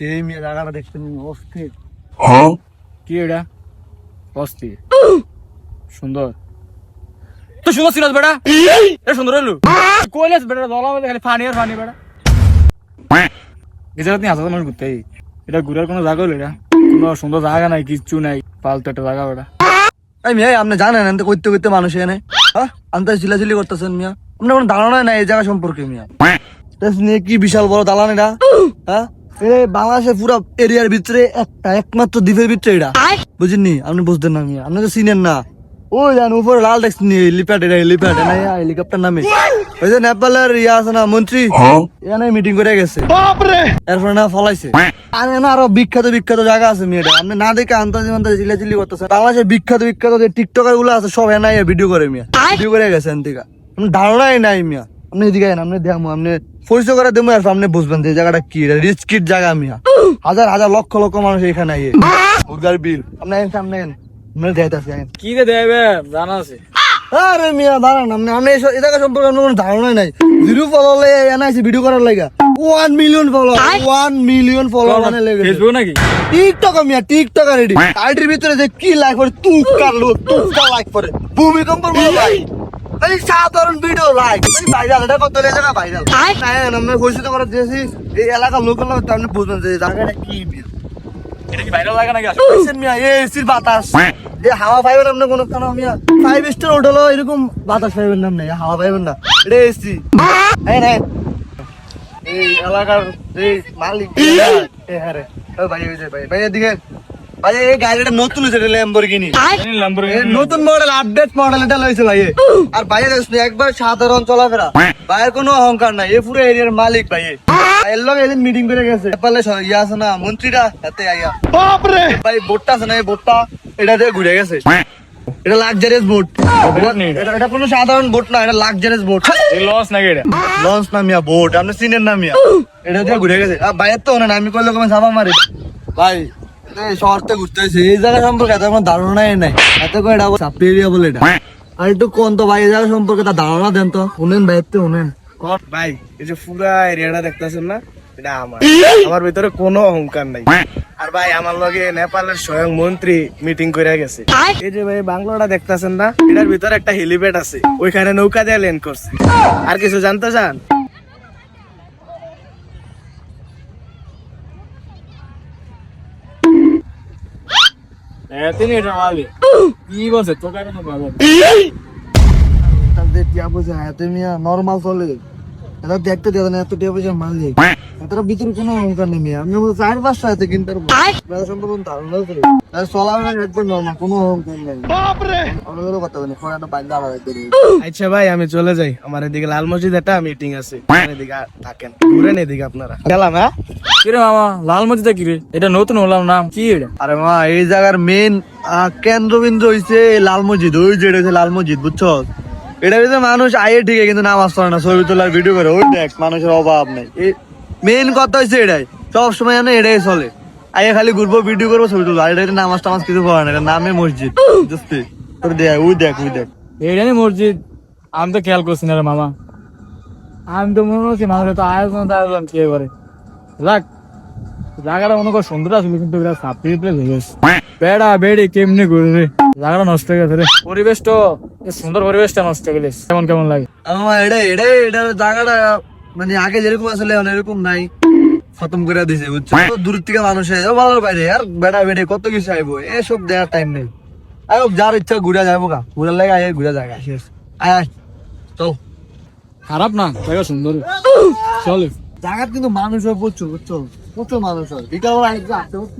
সেই মেয়ে জায়গাটা দেখতে অস্থির। কি এটা? অস্থির। সুন্দর। তো সুন্দর ছিল বেটা? এটা সুন্দর হলো কইলাস বেটা দলা মধ্যে খালি পানি আর পানি বেটা। আসা মানুষ ঘুরতে এটা ঘুরার কোনো জায়গা হলো এটা? কোনো সুন্দর জায়গা নাই কিচ্ছু নাই পালতো একটা জায়গা বেটা। এই মিয়া আপনি জানেন এনতে করতে করতে মানুষ এনে হ্যাঁ? আন্তা চিলাচিলি করতেছেন মিয়া। আপনার কোনো ধারণা নাই এই জায়গা সম্পর্কে মিয়া। নিয়ে কি বিশাল বড় দালান এটা? হ্যাঁ? এটা বাংলাদেশের পুরো এরিয়ার ভিতরে একটা একমাত্র দ্বীপের ভিতরে এটা। বুঝেননি আপনি বুঝতেন না মিয়া আপনি তো চিনেন না। ওই জান উপরে লাল ট্যাক্স নিয়ে হেলিপ্যাড এটা হেলিপ্যাড এটা হেলিকপ্টার নামে। ওই যে নেপালের ইয়া আছে না মন্ত্রী? এখানে মিটিং করে গেছে। এরপরে না ফলাইছে। আর এখানে আরও বিখ্যাত বিখ্যাত জায়গা আছে মেয়েটা। আপনি না দেখে আন্তাজি মান্তাজি করতেছে বাংলাদেশের বিখ্যাত বিখ্যাত যে টিকটকারগুলো আছে সব এনাই ভিডিও করে মিয়া। ভিডিও করে গেছে এন থেকে ধারণাই নাই মিয়া। আপনি এদিকে আইন আপনি দেখব আপনি পরিচয় করে দেবো আর আপনি বুঝবেন যে এই জায়গাটা কি রিচ কিট জায়গা মিয়া হাজার হাজার লক্ষ লক্ষ মানুষ এখানে আইয়ে। বিল। আপনি আইন সামনে আইন আপনি দেখাইতেছি আইন। কি রে দেবে জানা আছে। আরে মিয়া দাঁড়ান আপনি আপনি এসব- এই জায়গা সম্পর্কে আপনার কোনো ধারণা নাই। জিরো ফলোয়ার এনআইসি ভিডিও করার লাগা one million follower one million follower মানে লেগে ফেসবুক নাকি? টিকটক মিয়া টিকটক রেডি আইডির ভিতরে যে কি লাইক করে তুকার লোক তুকা লাইক করে। ভূমিকম্প ভাই এই সাধারণ ভিডিও লাইক এই ভাইরাল এটা কত লেগে জায়গা ভাইরাল না আমরা পরিচিত করে দিয়েছি এই এলাকার লোকের লোক আপনি বুঝবেন যে এই জায়গাটা কি এটা কি ভাইরাল জায়গা নাকি মিয়া এই এসির বাতাস। যে হাওয়া পাইবেন আপনি কোনো কেন মিয়া? ফাইভ স্টার হোটেলও এরকম বাতাস পাইবেন না আপনি হাওয়া পাইবেন না। এটা এসি হ্যাঁ হ্যাঁ এই এলাকার যে মালিক। এ হ্যাঁ রে। ও ভাই ওই যে ভাই ভাই এদিকে। ভাই এই গাড়িটা নতুন হয়েছে ল্যাম্বরগিনি ল্যাম্বরগিনি নতুন মডেল আপডেট মডেল এটা লইছে ভাই। আর ভাই দেখছ একবার সাধারণ চলাফেরা। ভাইয়ের কোনো অহংকার নাই এ পুরো এরিয়ার মালিক ভাই এ। এর লগে এদিন মিটিং করে গেছে। নেপালে ইয়া আছে না মন্ত্রীরা এতে আইয়া ভাই বোটটা আছে না এই বোটটা এটা দিয়ে ঘুরে গেছে। এটা লাক্সারিয়াস বোট। এটা কোনো সাধারণ বোট না এটা লাক্সারিয়াস বোট। এই লস নাকি এটা? লঞ্চ না মিয়া বোট। আপনি চিনেন না মিয়া। এটা দিয়ে ঘুরে গেছে। আর ভাইয়ের তো না আমি করলে কমে সাবা মারি। ভাই এই শহরতে ঘুরতে হয়েছে এই জায়গা সম্পর্কে এত কোনো ধারণাই নাই। এত করে এটা সাপ্লি এরিয়া বলে এটা। আর একটু কোন তো ভাই এই জায়গা সম্পর্কে তার ধারণা দেন তো। শুনেন ভাইয়ের তো শুনেন। ভাই এই যে পুরা এরিয়াটা দেখতেছেন না? এটা আমার। আমার ভিতরে কোনো অহংকার নাই। আর ভাই আমার লগে নেপালের স্বয়ং মন্ত্রী মিটিং করে গেছে। এই যে ভাই বাংলাটা দেখতেছেন না? এটার ভিতরে একটা হেলিপ্যাড আছে। ওইখানে নৌকা দিয়ে ল্যান্ড করছে। আর কিছু জানতে চান? তিনি এটা কি বলছে? তোকে কেন ভালো তাদের টিয়া পয়সা এত মিয়া নর্মাল চলে। এটা দেখতে দেওয়া না এত টিয়া পয়সা মালিক ভিতরে কোনো অহংকার নেই আমি চার পাঁচটা আছে কিনতে পারব। ব্যবসা সম্পর্কে কোনো ধারণা করে চলাফেরা একবার নর্মাল কোনো অহংকার নেই। আমাদেরও কথা বলি ফোন একটা বাইরে দাঁড়া আচ্ছা ভাই আমি চলে যাই। আমার এদিকে লাল মসজিদ একটা মিটিং আছে। এদিকে থাকেন। ঘুরেন এদিকে আপনারা। গেলাম হ্যাঁ? কিরে মামা লাল মসজিদে কিরে? এটা নতুন হলাম নাম কি এটা? আরে মা এই জায়গার মেন কেন্দ্রবিন্দু হইছে লাল মসজিদ। ওই যে হইছে লাল মসজিদ বুঝছ? এটা মানুষ আয়ে ঠিকই কিন্তু নামাজ পড়ে না ছবি তোলার ভিডিও করে। ওই দেখ মানুষের অভাব নেই। মেন কথা হইছে এটাই। সব সময় জানো এটাই চলে। আগে খালি ঘুরবো ভিডিও করব ছবি তুলবো। আর এটা নামাজ টামাজ কিছু পড়ে না নামে মসজিদ। বুঝতে? তোর দেখ ওই দেখ ওই দেখ। এটা নি মসজিদ। আমি তো খেয়াল করছি না রে মামা। আমি তো মনে হচ্ছে মানুষের তো আয়োজন আয়োজন কে করে? যাক জায়গাটা মনে কর সুন্দর আসলে কিন্তু প্লেস হয়ে গেছে। বেড়া বেড়ে কেমনি ঘুরবে? জায়গাটা নষ্ট হয়ে গেছে রে। পরিবেশ তো সুন্দর পরিবেশটা নষ্ট হয়ে গেছে কেমন কেমন লাগে? আমার এটা এটাই এটার জায়গাটা মানে আগে যেরকম আসলে এরকম নাই খতম করে দিছে বুঝছ? তো দূর থেকে মানুষ ও ভালো বাইরে আর বেড়া বেড়ে কত কিছু আইবো এসব দেওয়ার টাইম নেই। আয় যার ইচ্ছা ঘুরে যাব গা ঘুরে লাগে আয় ঘুরে জায়গা শেষ। আয় আয় চল। খারাপ না জায়গা সুন্দর। চলে। জায়গা কিন্তু মানুষ হয় প্রচুর বুঝছ? প্রচুর মানুষ হয়। বিকাল বেলা আসতে হচ্ছে